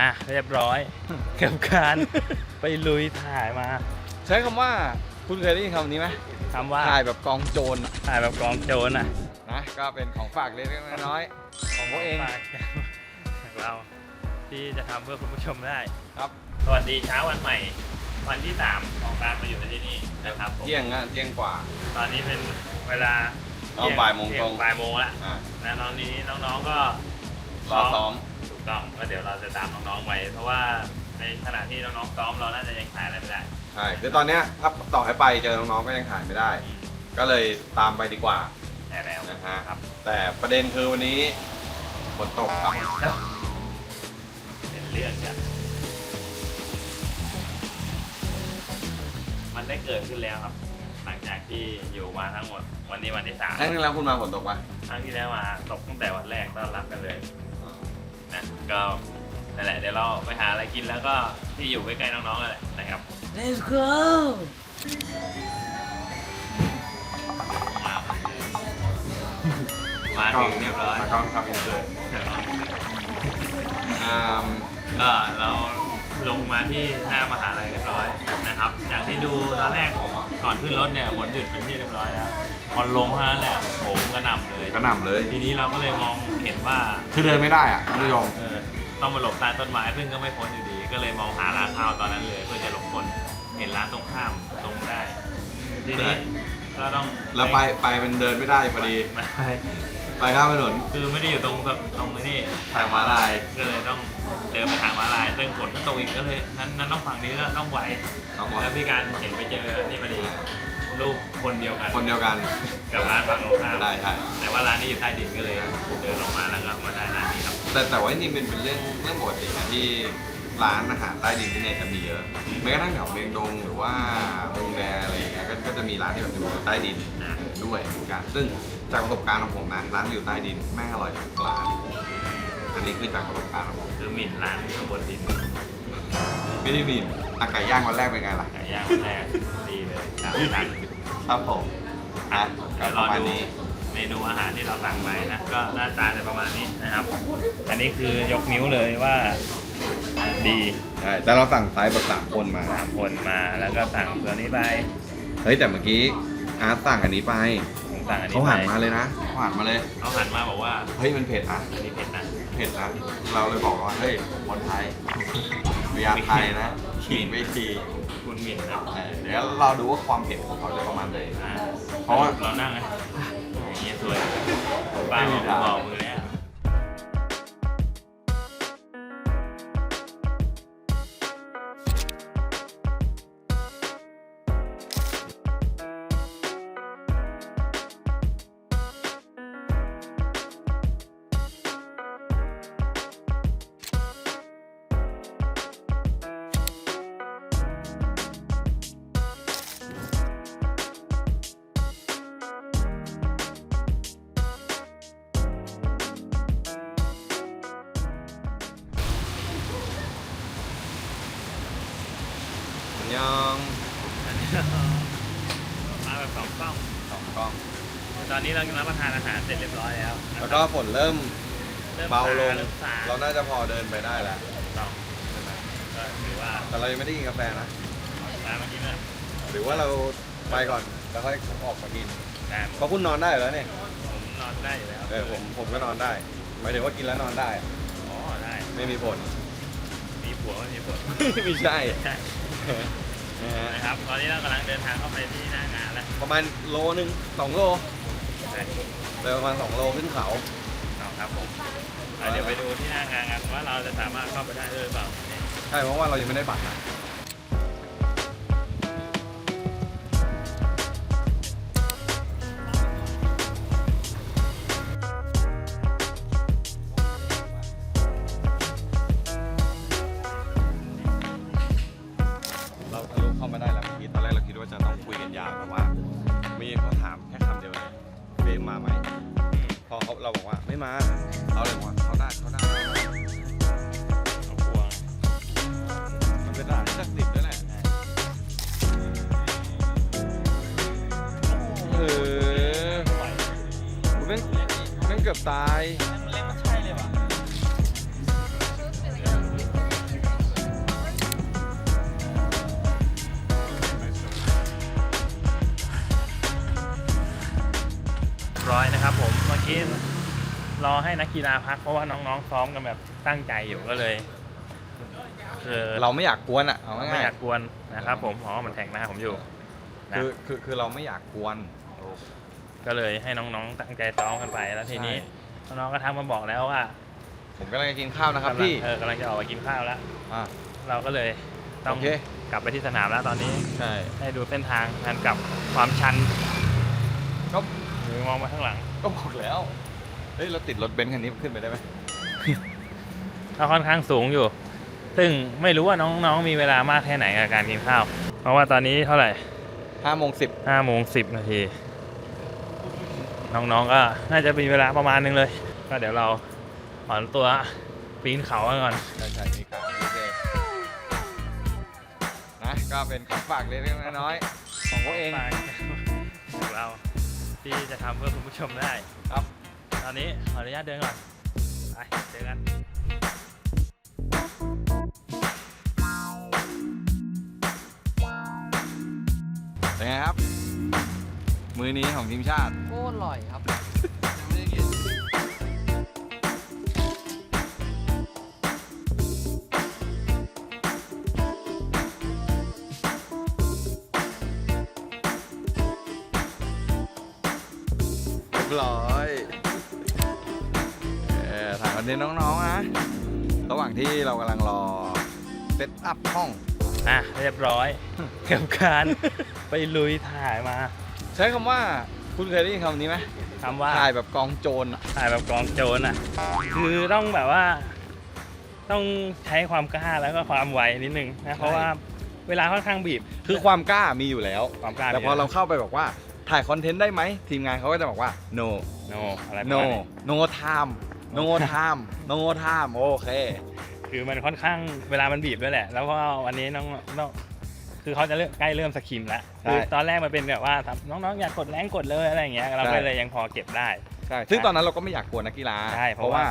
อะเรียบร้อยกับการไปลุยถ่ายมา ใช้คำว่าคุณเคยได้ยินคำนี้ไหมคำว่าถ่ายแบบกองโจรอะถ่ายแบบกองโจรอะนะก็เป็นของฝากเล็กๆน้อยๆของพวกเอง ฝากจากเราที่จะทำเพื่อคุณผู้ชมได้ครับ สวัสดีเช้าวันใหม่ วันที่3ของการมาอยู่ในที่นี่นะครับผมเที่ยงอะเที่ยงกว่า ตอนนี้เป็นเวลาเอาบ่ายโมงตรง เที่บ่ายโมงละอ่านะตอนนี้น้องๆก็รอซ้อมถูก ต้องก็เดี๋ยวเราจะตามน้องๆไปเพราะว่าในขณะที่น้องๆซ้อมเราน่าจะยังถ่ายอะไรไม่ได้ใช่คือตอนเนี้ยถ้าต่อให้ไปเจอน้องๆก็ยังถ่ายไม่ได้ ก็เลยตามไปดีกว่าแต่แล้วนะฮะครับ แต่ประเด็นคือวันนี้ฝนตกครับเป็นเรื่องกันมันได้เกิดขึ้นแล้วครับ หลังจากที่อยู่มาทั้งหมด วันนี้วันที่สามครั้งที่แล้วคุณมาฝนตกปะครั้งที่แล้วมาตกตั้งแต่วันแรกต้อนรับกันเลย นะก็นั่นแหละเดี๋ยวเราไปหาอะไรกินแล้วก็ที่อยู่ใกล้ๆน้องๆกันแหละนะครับ Let's go มามาถึงเรียบร้อย มากล้องครับอินเสิร์ตอ่าก็เราลงมาที่หน้ามหาลัยเรียบร้อยนะครับ จากที่ดูตอนแรกก่อนขึ้นรถเนี่ยฝนหยุดเป็นที่เรียบร้อยแล้ว พอลงเท่านั้นแหละโหมกระหน่ำเลย กระหน่ำเลย ทีนี้เราก็เลยมองเห็นว่าคือเดินไม่ได้อะคุณผู้ชมเออต้องมาหลบใต้ต้นไม้ซึ่งก็ไม่พ้นอยู่ดี ก็เลยมองหาร้านข้าวตอนนั้นเลย เพื่อจะหลบคนเห็นร้านตรงข้ามตรงได้ ทีนี้ก็ต้องแล้วไปไปเป็นเดินไม่ได้พอดี ไม่ไปข้ามถนนคือไม่ได้อยู่ตรงแบบตรงนี้ทางม้าลาย ก็เลยต้องเดินไปทางม้าลายซึ่งฝนก็ตกอีกก็เลยนั้นนั้นต้องฝั่งนี้ก็ต้องไหวต้องไหว แล้วพี่การเห็นไปเจอนี่พอดีลูก คนเดียวกันคนเดียวกันกับร้านฝั่งตรงข้ามได้ใช่แต่ว่าร้านนี้อยู่ใต้ดินก็เลยเดินลงมาแล้วก็มาได้ร้านนี้ครับแต่แต่ว่าจริงๆเป็นเป็นเรื่องเรื่องปกตินะที่ร้านอาหารใต้ดินที่เนี่ยจะมีเยอะแม้กระทั่งแถวเมียงดงหรือว่าเมืองแดอะไรอย่างเงี้ยก็ก็จะมีร้านที่แบบอยู่ใต้ดินด้วยเหมือนกันซึ่งจากประสบการณ์ของผมนะร้านที่อยู่ใต้ดินแม่งอร่อยทุกร้านอันนี้คือจากประสบการณ์ของผมคือหมิ่นร้านข้างบนดินไม่ได้บินอาไก่ย่างวันแรกเป็นไงล่ะไก่ย่างแรกดีเลยครับสั่ง ครับผมอะก็เดี๋ยวปรอระมาณดูนี้ เมนูอาหารที่เราสั่งไปนะ ก็หน้าตาจะประมาณนี้นะครับ อันนี้คือยกนิ้วเลยว่าดีใช่แต่เราสั่งไซส์แบบสามคนมา สามคนมาแล้วก็สั่งตัวนี้ไปเฮ้ยแต่เมื่อกี้อาร์ตสั่งอันนี้ไปผมสั่งอันนี้เขาไปหันมาเลยนะเขาหันมาเลย เขาหันมาบอกว่าเฮ้ยมันเผ็ดนะอันนี้เผ็ดนะ เผ็ดนะ เราเลยบอกว่าเฮ้ยคนไทยพยาไทยนะขีดไม่ที คุณหมิ่นนะเออเดี๋ยวเราดูว่าความเผ็ดของเขาจะประมาณไหน อ่าเพราะว่า เรานั่งไงอย่างเงี้ยสวยป้าไม่บมีอกทางบอกมือแล้ว ยองมาแบบสองกล้องสองกล้อง ตอนนี้เรากำลังรับประทานอาหารเสร็จเรียบร้อยแล้วนะคแล้รับวก็ฝนเริ่มริ่มเบาลง เริ่มซาเราน่าจะพอเดินไปได้แล้วต้องใช่ไหมก็ถือว่าแต่เรายังไม่ได้กินกาแฟนะ มาเมื่อกี้เนี่ยหรือว่าเราไปก่อนแล้วค่อยออกมากินแต่เพราะคุณนอนได้อยู่แล้วเนี่ยผมนอนได้อยู่แล้วเออผมผมก็นอนได้หมายถึงว่ากินแล้วนอนได้ อ๋อได้ ไม่มีผลมี ผัวไม่มีผัวไม่ใช่ใช่นะฮะนะครับ ตอนนี้เรากำลังเดินทางเข้าไปที่หน้างานแล้วประมาณโลหนึ่งสองโลใช่เลยประมาณสองโลขึ้นเขาเอาครับผมอะเดี๋ยวไปดูที่หน้างานกันว่าเราจะสามารถเข้าไปได้ด้วยหรือเปล่า ใช่เพราะว่าเรายังไม่ได้บัตรนะ มาไหมพอเขาเราบอกว่าไม่มาเราเลยบอกว่าเขาได้เขาได้เขากลัวมันเป็นหลานสักดิ์สิบแล้วยแหละเออแม่งแม่งเกือบตาย กี้รอให้นักกีฬาพักเพราะว่าน้องๆซ้อมกันแบบตั้งใจอยู่ก็เลยคือเราไม่อยากกวนอะเอาไม่ง่ายอยากกวนนะครับ ผมอ๋อมันแทงหน้าผมอยู่ ๆนะ คือคือคือเราไม่อยากกวน ก็เลยให้น้องๆตั้งใจซ้อมกันไปแล้วทีนี้น้องๆก็ทักมาบอกแล้วว่าผมกำลังจะกินข้าวนะครับกำลังพี่เออกำลังจะออกไปกินข้าวแล้ว อ่า เราก็เลยต้องโอเค กลับไปที่สนามแล้วตอนนี้ใช่ ให้ดูเส้นทางการกลับความชันก็ หรือมองมาข้างหลัง ก็บอกแล้ว เฮ้ยเราติดรถเบนซ์คันนี้ขึ้นไปได้ไหมก็ค่อนข้างสูงอยู่ ซึ่งไม่รู้ว่าน้องๆมีเวลามากแค่ไหนกับการกินข้าว เพราะว่าตอนนี้เท่าไหร่ห้าโมงสิบห้าโมงสิบนาที น้องๆก็น่าจะมีเวลาประมาณนึงเลย ก็เดี๋ยวเราถอนตัวปีนเขากันก่อน ใช่ใช่มีข่าวโอเคนะก็เป็นของฝากเล็กๆน้อยๆของพวกเองฝากของเรา ที่จะทำเพื่อคุณผู้ชมได้ครับ ตอนนี้ขออนุญาตเดินก่อนไปเจอกัน เป็นไงครับ มือนี้ของทีมชาติ โคตรอร่อยครับ รียบร้อยเออถ่ายคอนเทนต์น้องๆนะ ระหว่างที่เรากำลังรอเซตอัพห้อง อะเรียบร้อย กับการไปลุยถ่ายมาใช้คำว่าคุณเคยได้ยินคำนี้ไหมคำว่าถ่ายแบบกองโจรอะถ่ายแบบกองโจรอะ คือต้องแบบว่า ต้องใช้ความกล้าแล้วก็ความไวนิดนึงนะเพราะว่าเวลาค่อนข้างบีบ คือความกล้ามีอยู่แล้ว ความกล้าแต่พอเราเข้าไปบอกว่า ถ่ายคอนเทนต์ได้ไหมทีมงานเขาก็จะบอกว่า no โนอะไรประ no มาณนี้ no time no time no time โอเค คือมันค่อนข้างเวลามันบีบด้วยแหละ แล้วก็วันนี้น้องน้องคือเขาจะเริ่มใกล้เริ่มสกิมแล้วใช่คือตอนแรกมันเป็นแบบว่าน้องๆอยากกดแรงกดเลยอะไรอย่างเงี้ยเราใช่ ก็เลยยังพอเก็บได้ ใช่ซึ่งตอนนั้นเราก็ไม่อยากกวนนักกีฬา ใช่เพเพราะราะว่าว่า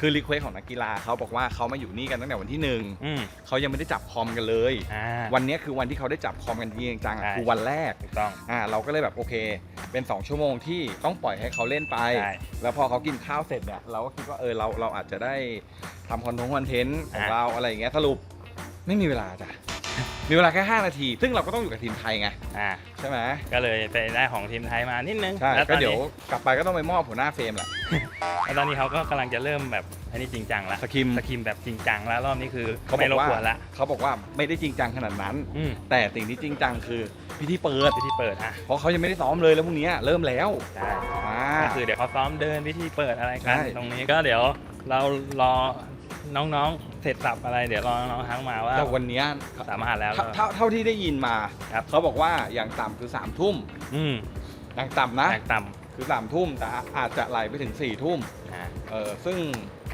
คือรีเควสของนักกีฬาเขาบอกว่าเขามาอยู่นี่กันตั้งแต่วันที่หนึ่งอืมเขายังไม่ได้จับคอมกันเลย อ่า วันนี้คือวันที่เขาได้จับคอมกันจริงๆจังๆอะใช่ คือวันแรก ถูกต้อง อ่าเราก็เลยแบบโอเค เป็น 2 ชั่วโมงที่ต้องปล่อยให้เขาเล่นไป ใช่แล้วพอเขากินข้าวเสร็จเนี่ยเราก็คิดว่าเออเราเราอาจจะได้ทำคอนเทนต์คอนเทนต์ของอะ เราอะไรอย่างเงี้ยสรุปไม่มีเวลาจ้ะ มีเวลาแค่ 5 นาที ซึ่งเราก็ต้องอยู่กับทีมไทยไง อ่า ใช่ไหมก็เลยไปได้ของทีมไทยมานิดนึงใช่แล้วตก็อนเดี๋ยวนี้กลับไปก็ต้องไปมอบหัวหน้าเฟรมแหละ แล้วตอนนี้เขาก็กำลังจะเริ่มแบบอันนี้จริงจังละสกิม สกิมแบบจริงจังแล้วรอบนี้คือเขาบไม่อกรบว่า กวนละเขาบอกว่าไม่ได้จริงจังขนาดนั้น อืมแต่สิ่งที่จริงจังคือพิธีเปิดพิธีเปิดอะเพราะเขายังไม่ได้ซ้อมเลยแล้วพรุ่งนี้เริ่มแล้วใช่อ่า ก็คือเดี๋ยวเขาซ้อมเดินพิธีเปิดอะไรกันใช่ ตรงนี้ก็เดี๋ยวเรารอ น้องๆ เสร็จสับอะไร เดี๋ยวรอน้องๆทั้งมาว่าแต่วันเนี้ยสามารถแล้ว เท่าเท่าเท่าที่ได้ยินมาครับ เขาบอกว่าอย่างต่ำคือ3ามทุ่มอืมอย่างต่ำนะ แตกต่คือ3ามทุ่มแต่อาจจะไหลไปถึง4ี่ทุ่มำอ่าเออซึ่ง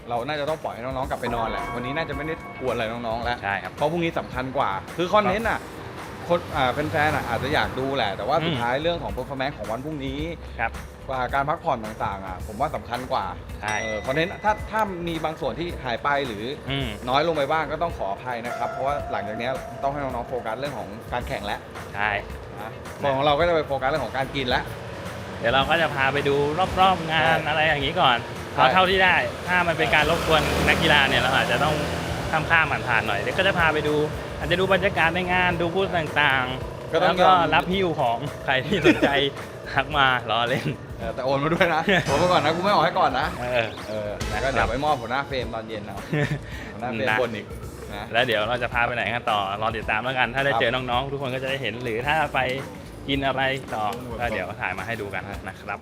เราน่าจะต้องปล่อยให้น้องๆกลับไปนอนแหละวันนี้น่าจะไม่ได้กวนอะไรน้องๆแล้ว ใช่ครับ เพราะพรุ่งนี้สำคัญกว่า คือคอนเทนต์อะ คนอ่าแฟนๆอะอาจจะอยากดูแหละ แต่ว่าอืมสุดท้ายเรื่องของ performance ของวันพรุ่งนี้ครับ ว่าการพักผ่อนต่างๆอะผมว่าสำคัญกว่าใช่ เออคอนเทนต์ถ้าถ้ามีบางส่วนที่หายไปหรืออืมน้อยลงไปบ้างก็ต้องขออภัยนะครับ เพราะว่าหลังจากเนี้ยต้องให้น้องๆโฟกัสเรื่องของการแข่งแล้วใช่ นะส่วนของเราก็จะไปโฟกัสเรื่องของการกินแล้ว เดี๋ยวเราก็จะพาไปดูรอบๆงานใช่อะไรอย่างนี้ก่อนใช่ เอาเท่าที่ได้ ถ้ามันเป็นการรบกวนนักกีฬาเนี่ยเราอาจจะต้องข้ามข้ามผ่านๆหน่อยเดี๋ยวก็จะพาไปดู อาจจะดูบรรยากาศในงานดูบูธต่างๆก็ต้แล้องวยก็อมรับพิวของใครที่สนใจ ทักมาล้อเล่น เออแต่โอนมาด้วยนะ โอนมาก่อนนะกูไม่ออกให้ก่อนนะ เออ เออแล้วก็เดี๋ยวไปมอบหัวหน้าเฟรมตอนเย็นเอาหัวหน้าเฟรมนะ บนอีกนะ แล้วเดี๋ยวเราจะพาไปไหนกันต่อ รอติดตามแล้วกัน ถ้าได้ครับเจอน้องๆ ทุกคนก็จะได้เห็น หรือถ้าไปกินอะไรต่อ ก็เดี๋ยวถ่ายมาให้ดูกันนะครับ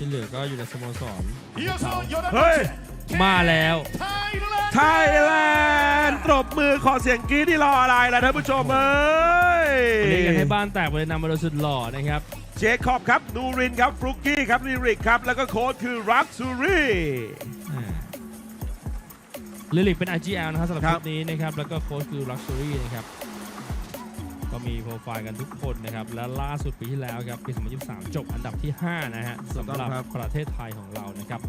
ที่เหลือก็อยู่ในสโมสรเฮ้ย มาแล้วไทยแลนด์ตบมือขอเสียงกรี๊ดที่รออะไรล่ะท่านผู้ชมเอ้ยวันนี้กันให้บ้านแตกไปเลยนำมาโดยสุดหล่อนะครับเจคอบครับ นูรินครับฟรุกกี้ครับลิริกครับ แล้วก็โค้ดคือรักซูรีอ่าลิลิกเป็น IGL นะครับสำหรับคครัลิบปนี้นะครับ แล้วก็โค้ชคือ Luxury นะครับ ก็มีโปรไฟล์กันทุกคนนะครับ และล่าสุดปีที่แล้วครับปี2023 จบอันดับที่ 5 นะฮะสำหรับประเทศไทยของเรานะครับ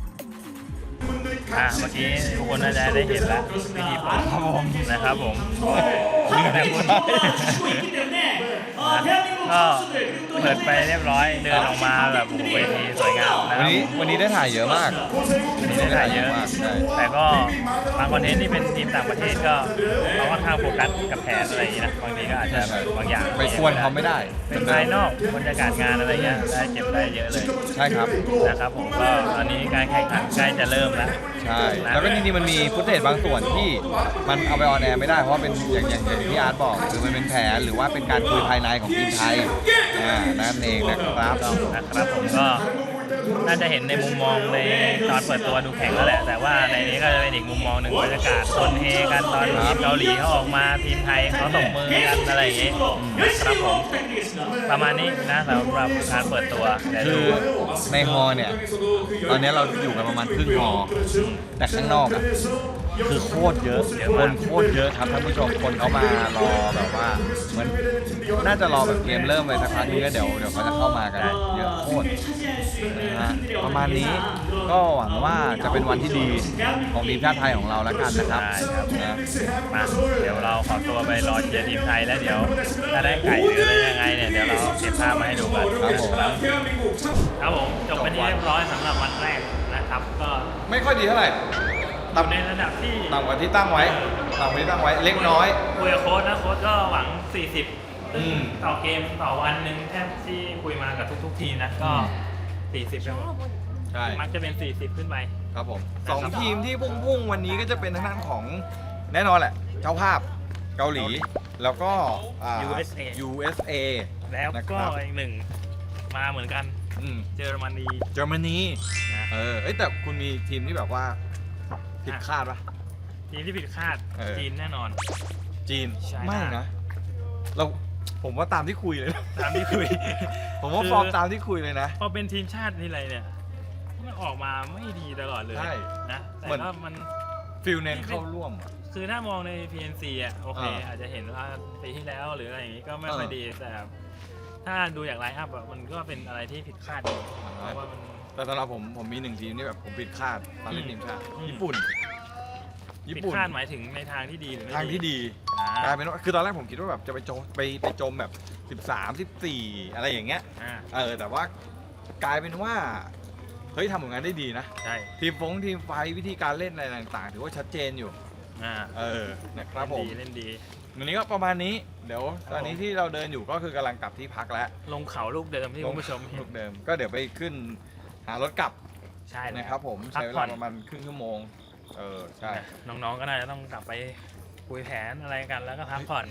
อะเมื่อกี้ทุกคนน่าจะได้เห็นแล้ววิธีเปิดครับผมนะครับผมแต่คุณก็เปิดไปเรียบร้อยเดินออกมาแบบโอ้โหเวทีสวยงามนะควันรับนี้วันนี้ได้ถ่ายเยอะมาก วันนี้ได้ถ่ายเยอะมากใช่แต่ก็บางคอนเทนต์ที่เป็นทีมต่างประเทศก็เขาค่อนข้างโฟกัสกับแผนอะไรอย่างนี้นะบางทีก็อาจจะแบบบางอย่างไปควรเขาไม่ได้เป็นภายนอกบรรยากาศงานอะไรเงี้ยได้เก็บได้เยอะเลยใช่ครับนะครับผมก็ตอนนี้การแข่งขันใกล้จะเริ่มแล้วใช่แล้วก็จริงๆมันมีฟุตเทจบางส่วนที่มันเอาไปออนแอร์ไม่ได้เพราะว่าเป็นอย่างอย่างอย่างที่อาร์ตบอกคือมันเป็นแผนหรือว่าเป็นการคุยภายในของทีมไทยอ่านั่นเองนะครับต้องนะครับผมก็ น่าจะเห็นในมุมมองในตอนเปิดตัวดูแข่งแล้วแหละ แต่ว่าในนี้ก็จะเป็นอีกมุมมองหนึ่งบรรยากาศคนเฮกันตอนทีมเกาหลีเขาออกมาทีมไทยเขาตบมือกันอะไรอย่างงี้ครับผมประมาณนี้นะสำหรับการเปิดตัวเดี๋ยวคืดูอในฮอเนี่ย ตอนนี้เราอยู่กันประมาณครึ่งฮอแต่ข้างนอกอะ คือโคตรเยอะคนโคตรเยอะครับท่านผู้ชมคนเขามารอแบบว่าเหมือนน่าจะรอแบบเกมเริ่มเลยสักพักนึงแล้วเดี๋ยวเดี๋ยวเขาจะเข้ามากันเยอะโคตรนะฮะประมาณนี้ก็หวังว่าจะเป็นวันที่ดีของทีมชาติไทยของเราแล้วกันนะครับได้ครับนะมาเดี๋ยวเราขอตัวไปรอเชียร์ทีมไทยแล้วเดี๋ยวถ้าได้ไก่หรืออะไรยังไงเนี่ยเดี๋ยวเราเก็บภาพมาให้ดูกันครับผมครับผมจบเป็นที่เรียบร้อยสำหรับวันแรกนะครับก็ไม่ค่อยดีเท่าไหร่ อยู่ในระดับที่ต่ำกว่าที่ตั้งไว้ต่ำกว่าที่ตั้งไว้เล็กน้อย คุยกับโค้ชนะโค้ชก็หวัง 40อืมต่อเกมต่อวันหนึ่งแทบที่คุยมากับทุก ๆ ทีมนะก็ 40ครับผมใช่ มักจะเป็น 40 ขึ้นไป ครับผมนะครับสองทีมที่พุ่งๆวันนี้ก็จะเป็นทางด้านของแน่นอนแหละ เจ้าภาพเกาหลี แล้วก็อ่า USA USA แล้วนะคก็รับ อีกหนึ่งมาเหมือนกันอืมเยอรมนีเยอรมนีนะเออเอ้ยแต่คุณมีทีมที่แบบว่า ผิดคาดปะ ทีมที่ผิดคาดเออ จีนแน่นอน จีนใช่ ไม่นะเราผมว่าตามที่คุยเลยนะตามที่คุย ผมว่าคือฟอร์มตามที่คุยเลยนะ พอเป็นทีมชาติทีไรเนี่ย มันออกมาไม่ดีตลอดเลยใช่นะแต่เหมือนก็มัน ฟิลเน้นเข้าร่วมอะ คือถ้ามองใน PNC อะโอเค อ่าอาจจะเห็นว่าปีที่แล้วหรืออะไรอย่างงี้ก็ไม่ค่อยเออดีแต่ถ้าดูอย่างไลน์อัพอะมันก็เป็นอะไรที่ผิดคาดอยู่เพราะว่ามัน แต่สำหรับผมผมมีหนึ่งทีมที่แบบผมผิดคาดตอนเล่นทีมชาติอืม ญี่ปุ่น ญี่ผิดปุ่นคาดหมายถึงในทางที่ดีหรือไม่ทางที่ดีอ่ากลายเป็นว่าคือตอนแรกผมคิดว่าแบบจะไปจมไปไปจมแบบ 13 14 อะไรอย่างเงี้ยอ่าเออแต่ว่ากลายเป็นว่าเฮ้ยทำผลงานได้ดีนะ ใช่ทีมฟงทีมไฟท์วิธีการเล่นอะไรต่างๆ ถือว่าชัดเจนอยู่ อ่าเออนะครับผม เล่นดีเล่นดี วันนี้ก็ประมาณนี้เดี๋ยวครับตอนนี้ที่เราเดินอยู่ก็คือกำลังกลับที่พักแล้วลงเขาลูกเดิมที่คุณผู้ชมเห็ลูน กเดิม ก็เดี๋ยวไปขึ้น หารถกลับใช่แล้วนะครับผมพักใช้เวผ่ลาอนประมาณครึ่งชั่วโมง เออใช่ น้องๆก็น่าจะต้องกลับไปคุยแผนอะไรกันแล้วก็พักผ่อน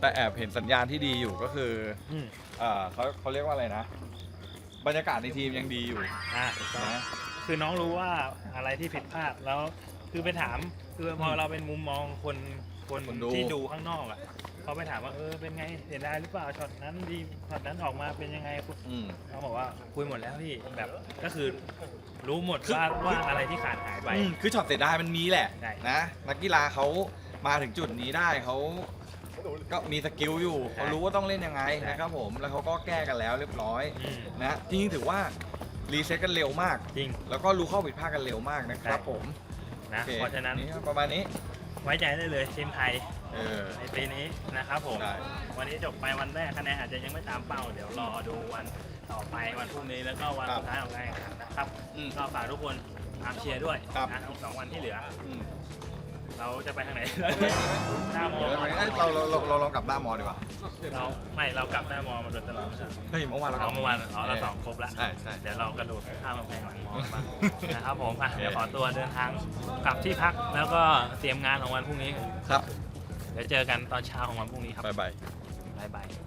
แต่แอบเห็นสัญญาณที่ดีอยู่ก็คืออืมเออเขาเขาเรียกว่าอะไรนะ บรรยากาศในทีมยังดีอยู่อ่าถูกต้อง นะ คือน้องรู้ว่าอะไรที่ผิดพลาดแล้วคือไปถามคือพอเราเป็นมุมมองคนคนคนดู ที่ดูข้างนอกอะ เขาไปถามว่าเออเป็นไงเสียดายหรือเปล่าช็อตนั้นดีช็อตนั้นออกมาเป็นยังไงอืม เขาบอกว่าคุยหมดแล้วพี่แบบก็คือรู้หมดว่าว่าอะไรที่ขาดหายไป อืมคือช็อตเสียดายมันมีแหละใช่นะนักกีฬาเขามาถึงจุดนี้ได้เขาก็มีสกิลอยู่เขารู้ว่าต้องเล่นยังไงนะครับผมแล้วเขาก็แก้กันแล้วเรียบร้อยอืมนะจริงๆถือว่ารีเซ็ตกันเร็วมาก จริง แล้วก็รู้ข้อผิดพลาดกันเร็วมากนะครับใช่ผมนะโอคเพราะฉะนั้น ก็ประมาณนี้ไว้ใจได้เลยทีมไทย เออ ในปีนี้นะครับผมได้วันนี้จบไปวันแรกคะแนนอาจจะยังไม่ตามเป้า เดี๋ยวรอดูวันต่อไปวันพรุ่งนี้แล้วก็วันครับสุดท้ายของการแข่งขันนะครับอืมก็ฝากทุกคนตามเชียร์ด้วยครับ นะอีกสองวันที่เหลือ อืมเราจะไปทางไหนหน้ามอเดี๋ยวเราเราเราเราลองกลับหน้ามอดีกว่าเราไม่เรากลับหน้ามอมาโดยตลอดไม่ใช่เฮ้ยเมื่อวานเรากเอาลับเมื่อวานอ๋อเราสองครบแล้วใช่ใช่เดี๋ยวเรากระโดดข้ามกำแพงหลังมอมานะครับผมอะเดี๋ยวขอตัวเดินทางกลับที่พักแล้วก็เตรียมงานของวันพรุ่งนี้ครับ เดี๋ยวเจอกันตอนเช้าของวันพรุ่งนี้ครับบ๊ายบายบ๊ายบาย